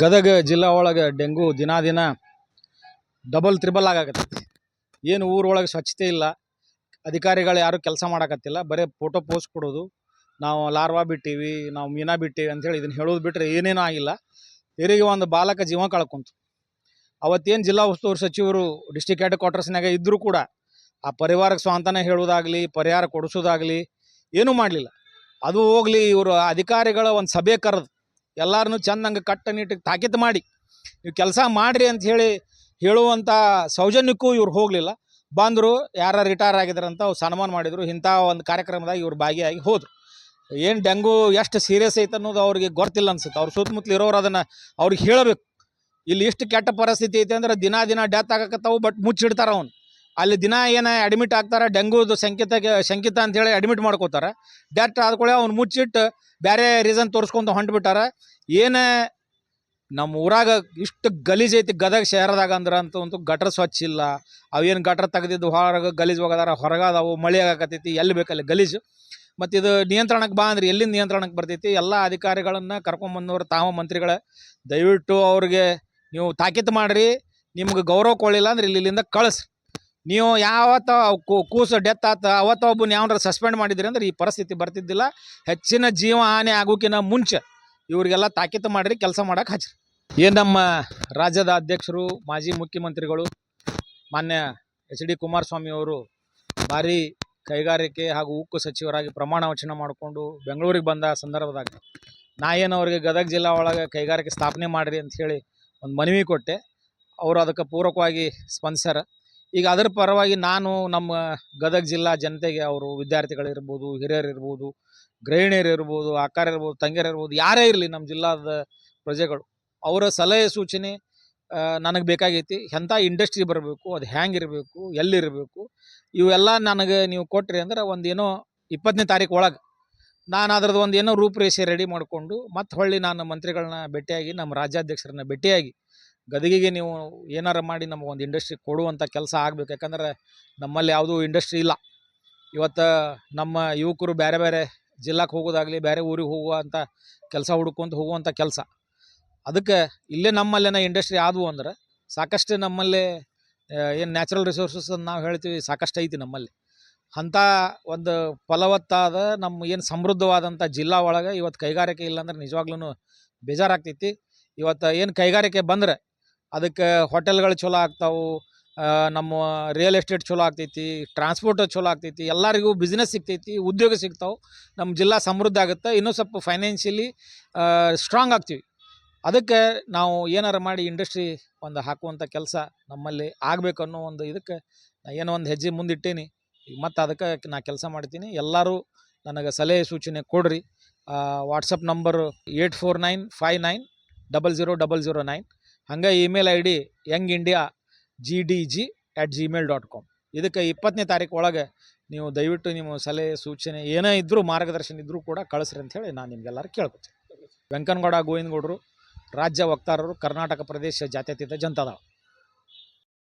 ಗದಗ ಜಿಲ್ಲಾ ಒಳಗೆ ಡೆಂಗು ದಿನ ದಿನ ಡಬಲ್ ತ್ರಿಬಲ್ ಆಗಾಕತ್ತೈತಿ. ಏನು ಊರೊಳಗೆ ಸ್ವಚ್ಛತೆ ಇಲ್ಲ. ಅಧಿಕಾರಿಗಳು ಯಾರು ಕೆಲಸ ಮಾಡಕತ್ತಿಲ್ಲ. ಬರೀ ಫೋಟೋ ಪೋಸ್ಟ್ ಕೊಡೋದು. ನಾವು ಲಾರ್ವಾ ಬಿಟ್ಟೀವಿ, ನಾವು ಮೀನಾ ಬಿಟ್ಟೀವಿ ಅಂತೇಳಿ ಇದನ್ನು ಹೇಳೋದು ಬಿಟ್ಟರೆ ಏನೇನೂ ಆಗಿಲ್ಲ. ಇವರಿಗೆ ಒಂದು ಬಾಲಕ ಜೀವ ಕಳ್ಕೊಂತು. ಅವತ್ತೇನು ಜಿಲ್ಲಾ ಉಸ್ತುವಾರಿ ಸಚಿವರು ಡಿಸ್ಟಿಕ್ ಹೆಡ್ ಕ್ವಾರ್ಟರ್ಸ್ನಾಗ ಇದ್ದರೂ ಕೂಡ ಆ ಪರಿವಾರಕ್ಕೆ ಸ್ವಾಂತನ ಹೇಳೋದಾಗಲಿ ಪರಿಹಾರ ಕೊಡಿಸೋದಾಗಲಿ ಏನೂ ಮಾಡಲಿಲ್ಲ. ಅದು ಹೋಗಲಿ ಇವರು ಅಧಿಕಾರಿಗಳ ಒಂದು ಸಭೆ ಕರೆದು ಎಲ್ಲರನ್ನೂ ಕಟ್ಟ ನೀಟಿಗೆ ತಾಕೀತು ಮಾಡಿ. ನೀವು ಕೆಲಸ ಮಾಡಿರಿ ಅಂತ ಹೇಳಿ ಹೇಳುವಂಥ ಸೌಜನ್ಯಕ್ಕೂ ಇವ್ರು ಹೋಗಲಿಲ್ಲ. ಬಂದರು ಯಾರು ರಿಟೈರ್ ಆಗಿದ್ರಂತ ಅವ್ರು ಸನ್ಮಾನ ಮಾಡಿದರು. ಇಂಥ ಒಂದು ಕಾರ್ಯಕ್ರಮದಾಗ ಇವ್ರು ಭಾಗಿಯಾಗಿ ಹೋದರು. ಏನು ಡೆಂಗು ಎಷ್ಟು ಸೀರಿಯಸ್ ಐತೆ ಅನ್ನೋದು ಅವ್ರಿಗೆ ಗೊತ್ತಿಲ್ಲ ಅನ್ಸುತ್ತೆ. ಅವ್ರ ಸುತ್ತಮುತ್ತಲು ಇರೋರು ಅದನ್ನು ಅವ್ರಿಗೆ ಹೇಳಬೇಕು. ಇಲ್ಲಿ ಇಷ್ಟು ಕೆಟ್ಟ ಪರಿಸ್ಥಿತಿ ಐತೆ ಅಂದ್ರೆ ದಿನ ದಿನ ಡೆತ್ ಆಗಕತ್ತಾವು ಬಟ್ ಮುಚ್ಚಿಡ್ತಾರೆ ಅವ್ನು. ಅಲ್ಲಿ ದಿನ ಏನು ಅಡ್ಮಿಟ್ ಆಗ್ತಾರೆ, ಡೆಂಗೂದು ಶಂಕಿತ ಶಂಕಿತ ಅಂತೇಳಿ ಅಡ್ಮಿಟ್ ಮಾಡ್ಕೋತಾರೆ. ಡೆತ್ ಆದ್ಕೊಳ್ಳೆ ಅವ್ನು ಮುಚ್ಚಿಟ್ಟು ಬೇರೆ ರೀಸನ್ ತೋರಿಸ್ಕೊಂತ ಹೊಂಟ್ಬಿಟ್ಟಾರ. ಏನು ನಮ್ಮ ಊರಾಗ ಇಷ್ಟು ಗಲೀಜ್ ಐತಿ ಗದಗ ಶಹರದಾಗ ಅಂದ್ರೆ ಅಂತ ಒಂದು ಗಟ್ರ ಸ್ವಚ್ಛ ಇಲ್ಲ. ಅವೇನು ಗಟ್ರ ತೆಗೆದಿದ್ದು ಹೊರಗೆ ಗಲೀಜು ಹೋಗದಾರ, ಹೊರಗದಾವು, ಮಳೆ ಆಗಕತ್ತೈತಿ, ಎಲ್ಲಿ ಬೇಕಲ್ಲಿ ಗಲೀಜು. ಮತ್ತು ಇದು ನಿಯಂತ್ರಣಕ್ಕೆ ಬಾ ಅಂದ್ರೆ, ಎಲ್ಲಿಂದ ನಿಯಂತ್ರಣಕ್ಕೆ ಬರ್ತೈತಿ, ಎಲ್ಲ ಅಧಿಕಾರಿಗಳನ್ನು ಕರ್ಕೊಂಬಂದವರು ತಾವ ಮಂತ್ರಿಗಳ. ದಯವಿಟ್ಟು ಅವ್ರಿಗೆ ನೀವು ತಾಕೀತು ಮಾಡಿರಿ, ನಿಮ್ಗೆ ಗೌರವ ಕೊಡಲಿಲ್ಲ ಅಂದ್ರೆ ಇಲ್ಲಿ ಇಲ್ಲಿಂದ ಕಳಿಸ್ರಿ. ನೀವು ಯಾವತ್ತ ಕೂಸು ಡೆತ್ ಆತ, ಅವತ್ತ ಒಬ್ಬನ ಯಾವನಾರ ಸಸ್ಪೆಂಡ್ ಮಾಡಿದ್ರಿ ಅಂದ್ರೆ ಈ ಪರಿಸ್ಥಿತಿ ಬರ್ತಿದ್ದಿಲ್ಲ. ಹೆಚ್ಚಿನ ಜೀವ ಹಾನಿ ಆಗೋಕಿನ ಮುಂಚೆ ಇವರಿಗೆಲ್ಲ ತಾಕೀತು ಮಾಡಿರಿ, ಕೆಲಸ ಮಾಡೋಕೆ ಹಚ್ಚಿರಿ ಏನು ನಮ್ಮ ರಾಜ್ಯದ ಅಧ್ಯಕ್ಷರು, ಮಾಜಿ ಮುಖ್ಯಮಂತ್ರಿಗಳು, ಮಾನ್ಯ ಎಚ್ ಡಿ ಕುಮಾರಸ್ವಾಮಿ ಅವರು ಭಾರಿ ಕೈಗಾರಿಕೆ ಹಾಗೂ ಉಕ್ಕು ಸಚಿವರಾಗಿ ಪ್ರಮಾಣ ವಚನ ಮಾಡಿಕೊಂಡು ಬೆಂಗಳೂರಿಗೆ ಬಂದ ಸಂದರ್ಭದಾಗ ನಾ ಏನು ಅವರಿಗೆ ಗದಗ ಜಿಲ್ಲಾ ಒಳಗೆ ಕೈಗಾರಿಕೆ ಸ್ಥಾಪನೆ ಮಾಡಿರಿ ಅಂತ ಹೇಳಿ ಒಂದು ಮನವಿ ಕೊಟ್ಟೆ. ಅವರು ಅದಕ್ಕೆ ಪೂರಕವಾಗಿ ಸ್ಪಂದಿಸ್ಯಾರ. ಈಗ ಅದರ ಪರವಾಗಿ ನಾನು ನಮ್ಮ ಗದಗ ಜಿಲ್ಲಾ ಜನತೆಗೆ ಅವರು ವಿದ್ಯಾರ್ಥಿಗಳಿರ್ಬೋದು ಹಿರಿಯರು ಇರ್ಬೋದು ಗೃಹಿಣಿಯರು ಇರ್ಬೋದು ಅಕ್ಕಾರ ಇರ್ಬೋದು ತಂಗಿಯರು ಇರ್ಬೋದು ಯಾರೇ ಇರಲಿ ನಮ್ಮ ಜಿಲ್ಲಾದ ಪ್ರಜೆಗಳು, ಅವರ ಸಲಹೆ ಸೂಚನೆ ನನಗೆ ಬೇಕಾಗೈತಿ. ಎಂಥ ಇಂಡಸ್ಟ್ರಿ ಬರಬೇಕು, ಅದು ಹ್ಯಾಂಗಿರಬೇಕು, ಎಲ್ಲಿರಬೇಕು, ಇವೆಲ್ಲ ನನಗೆ ನೀವು ಕೊಟ್ರಿ ಅಂದ್ರೆ ಒಂದು ಏನೋ ಇಪ್ಪತ್ತನೇ ತಾರೀಕು ಒಳಗೆ ನಾನು ಅದ್ರದ್ದು ಒಂದು ಏನೋ ರೂಪುರೇಷೆ ರೆಡಿ ಮಾಡಿಕೊಂಡು ಮತ್ತೆ ಹೊಳ್ಳಿ ನಾನು ಮಂತ್ರಿಗಳನ್ನ ಭೇಟಿಯಾಗಿ, ನಮ್ಮ ರಾಜ್ಯಾಧ್ಯಕ್ಷರನ್ನ ಭೇಟಿಯಾಗಿ ಗದಗಿಗೆ ನೀವು ಏನಾರು ಮಾಡಿ ನಮಗೊಂದು ಇಂಡಸ್ಟ್ರಿ ಕೊಡುವಂಥ ಕೆಲಸ ಆಗಬೇಕು. ಯಾಕಂದ್ರೆ ನಮ್ಮಲ್ಲಿ ಯಾವುದೂ ಇಂಡಸ್ಟ್ರಿ ಇಲ್ಲ. ಇವತ್ತು ನಮ್ಮ ಯುವಕರು ಬೇರೆ ಬೇರೆ ಜಿಲ್ಲಾಕ್ಕೆ ಹೋಗೋದಾಗಲಿ ಬೇರೆ ಊರಿಗೆ ಹೋಗುವಂಥ ಕೆಲಸ, ಹುಡ್ಕೊಂತ ಹೋಗುವಂಥ ಕೆಲಸ. ಅದಕ್ಕೆ ಇಲ್ಲೇ ನಮ್ಮಲ್ಲೇನ ಇಂಡಸ್ಟ್ರಿ ಆದವು ಅಂದ್ರೆ ಸಾಕಷ್ಟು ನಮ್ಮಲ್ಲಿ ಏನು ನ್ಯಾಚುರಲ್ ರಿಸೋರ್ಸಸ್ ಅಂತ ನಾವು ಹೇಳ್ತೀವಿ, ಸಾಕಷ್ಟು ಐತಿ ನಮ್ಮಲ್ಲಿ. ಅಂಥ ಒಂದು ಫಲವತ್ತಾದ ನಮ್ಮ ಏನು ಸಮೃದ್ಧವಾದಂಥ ಜಿಲ್ಲಾ ಒಳಗೆ ಇವತ್ತು ಕೈಗಾರಿಕೆ ಇಲ್ಲಾಂದ್ರೆ ನಿಜವಾಗ್ಲೂ ಬೇಜಾರಾಗ್ತೈತಿ. ಇವತ್ತು ಏನು ಕೈಗಾರಿಕೆ ಬಂದರೆ ಅದಕ್ಕೆ ಹೋಟೆಲ್ಗಳು ಚಲೋ ಆಗ್ತಾವು ನಮ್ಮ ರಿಯಲ್ ಎಸ್ಟೇಟ್ ಚಲೋ ಆಗ್ತೈತಿ ಟ್ರಾನ್ಸ್ಪೋರ್ಟ್ ಚಲೋ ಆಗ್ತೈತಿ, ಎಲ್ಲರಿಗೂ ಬಿಸ್ನೆಸ್ ಸಿಗ್ತೈತಿ, ಉದ್ಯೋಗ ಸಿಗ್ತಾವೆ, ನಮ್ಮ ಜಿಲ್ಲಾ ಸಮೃದ್ಧ ಆಗುತ್ತೆ, ಇನ್ನೂ ಸ್ವಲ್ಪ ಫೈನಾನ್ಷಿಯಲಿ ಸ್ಟ್ರಾಂಗ್ ಆಗ್ತೀವಿ. ಅದಕ್ಕೆ ನಾವು ಏನಾರು ಮಾಡಿ ಇಂಡಸ್ಟ್ರಿ ಒಂದು ಹಾಕುವಂಥ ಕೆಲಸ ನಮ್ಮಲ್ಲಿ ಆಗಬೇಕು ಅನ್ನೋ ಒಂದು ಇದಕ್ಕೆ ಏನೋ ಒಂದು ಹೆಜ್ಜೆ ಮುಂದಿಟ್ಟೇನಿ. ಈಗ ಮತ್ತೆ ಅದಕ್ಕೆ ನಾ ಕೆಲಸ ಮಾಡ್ತೀನಿ. ಎಲ್ಲರೂ ನನಗೆ ಸಲಹೆ ಸೂಚನೆ ಕೊಡ್ರಿ. WhatsApp number eight four nine five nine double zero double zero nine. ಹಂಗೆ email I D Young India G D G at Gmail dot com ಇದಕ್ಕೆ ಇಪ್ಪತ್ತನೇ ತಾರೀಕು ಒಳಗೆ ನೀವು ದಯವಿಟ್ಟು ನಿಮ್ಮ ಸಲಹೆ, ಸೂಚನೆ, ಏನೇ ಇದ್ದರೂ ಮಾರ್ಗದರ್ಶನ ಇದ್ದರೂ ಕೂಡ ಕಳಿಸ್ರಿ ಅಂತ ಹೇಳಿ ನಾನು ನಿಮಗೆಲ್ಲರೂ ಕೇಳ್ಕೊತೀನಿ. ವೆಂಕನಗೌಡ, ಗೋವಿಂದಗೌಡರು, ರಾಜ್ಯ ವಕ್ತಾರರು, ಕರ್ನಾಟಕ ಪ್ರದೇಶ ಜಾತ್ಯತೀತ ಜನತಾದಳ.